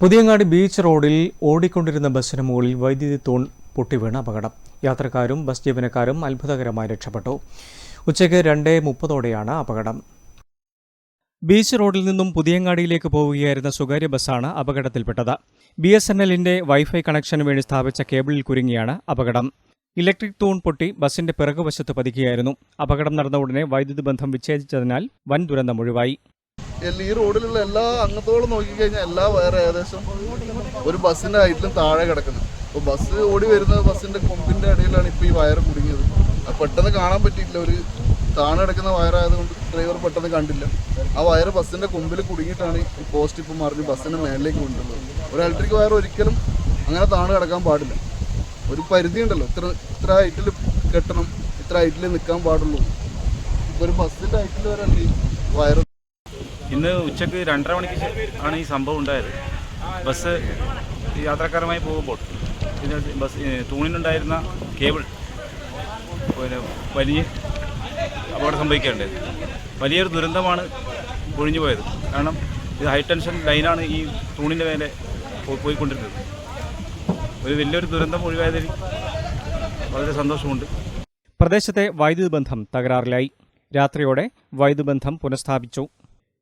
Puthiyangadi beach റോഡിൽ ഓടിക്കൊണ്ടിരുന്ന ബസ്സിന് മുകളിൽ വൈദ്യുതി തൂൺ പൊട്ടിവീണ് അപകടം. യാത്രക്കാരും ബസ് ജീവനക്കാരും അത്ഭുതകരമായി രക്ഷപ്പെട്ടു. ഉച്ചയ്ക്ക് രണ്ടേ മുപ്പതോടെയാണ് അപകടം. ബീച്ച് റോഡിൽ നിന്നും പുതിയങ്ങാടിയിലേക്ക് പോവുകയായിരുന്ന സ്വകാര്യ ബസ്സാണ് അപകടത്തിൽപ്പെട്ടത്. ബി എസ് എൻ എല്ലിന്റെ വൈഫൈ കണക്ഷന് വേണ്ടി സ്ഥാപിച്ച കേബിളിൽ കുരുങ്ങിയാണ് അപകടം. ഇലക്ട്രിക് തൂൺ പൊട്ടി ബസിന്റെ പിറകുവശത്ത് പതിക്കുകയായിരുന്നു. അപകടം നടന്ന ഉടനെ വൈദ്യുതി ബന്ധം വിച്ഛേദിച്ചതിനാൽ വൻ ദുരന്തം ഒഴിവായി. ഈ റോഡിലുള്ള എല്ലാ അംഗത്തോളം നോക്കിക്കഴിഞ്ഞാൽ എല്ലാ വേറെ ഏകദേശം ഒരു ബസ്സിന്റെ ഹൈറ്റിലും താഴെ കിടക്കുന്നത് അപ്പോൾ ബസ് ഓടി വരുന്നത് ബസ്സിന്റെ കൊമ്പിന്റെ ഇടയിലാണ് ഇപ്പോൾ ഈ വയർ കുടുങ്ങിയത്. പെട്ടെന്ന് കാണാൻ പറ്റിയില്ല ഒരു താണ കിടക്കുന്ന വയറായതുകൊണ്ട് ഡ്രൈവർ പെട്ടെന്ന് കണ്ടില്ല. ആ വയർ ബസ്സിന്റെ കൊമ്പിൽ കുടുങ്ങിയിട്ടാണ് ഈ പോസ്റ്റ് ഇപ്പം മറിഞ്ഞ് ബസ്സിന്റെ മേളിലേക്ക് കൊണ്ടുള്ളത് ഒരു ഇലക്ട്രിക് വയർ ഒരിക്കലും അങ്ങനെ താണ കിടക്കാൻ പാടില്ല. ഒരു പരിധി ഉണ്ടല്ലോ. ഇത്ര ഇത്ര ഹൈറ്റിൽ കെട്ടണം ഇത്ര ഹൈറ്റിൽ നിൽക്കാൻ പാടുള്ളൂ. ഇപ്പൊ ഒരു ബസ്സിന്റെ ഹൈറ്റിൽ വരെ വയർ ഇന്ന് ഉച്ചയ്ക്ക് രണ്ടര മണിക്ക് ആണ് ഈ സംഭവം ഉണ്ടായത്. ബസ് യാത്രക്കാരുമായി പോകുമ്പോൾ ബസ് തൂണിനുണ്ടായിരുന്ന കേബിൾ പിന്നെ വലിയ അപകടം സംഭവിക്കേണ്ടത് വലിയൊരു ദുരന്തമാണ് ഒഴിഞ്ഞു പോയത്. കാരണം ഇത് ഹൈ ടെൻഷൻ ലൈനാണ് ഈ തൂണിന്റെ മേലെ പോയിക്കൊണ്ടിരുന്നത്. ഒരു വലിയൊരു ദുരന്തം ഒഴിവായതിൽ വളരെ സന്തോഷമുണ്ട്. പ്രദേശത്തെ വൈദ്യുതി ബന്ധം തകരാറിലായി. രാത്രിയോടെ വൈദ്യുതി ബന്ധം പുനഃസ്ഥാപിച്ചു.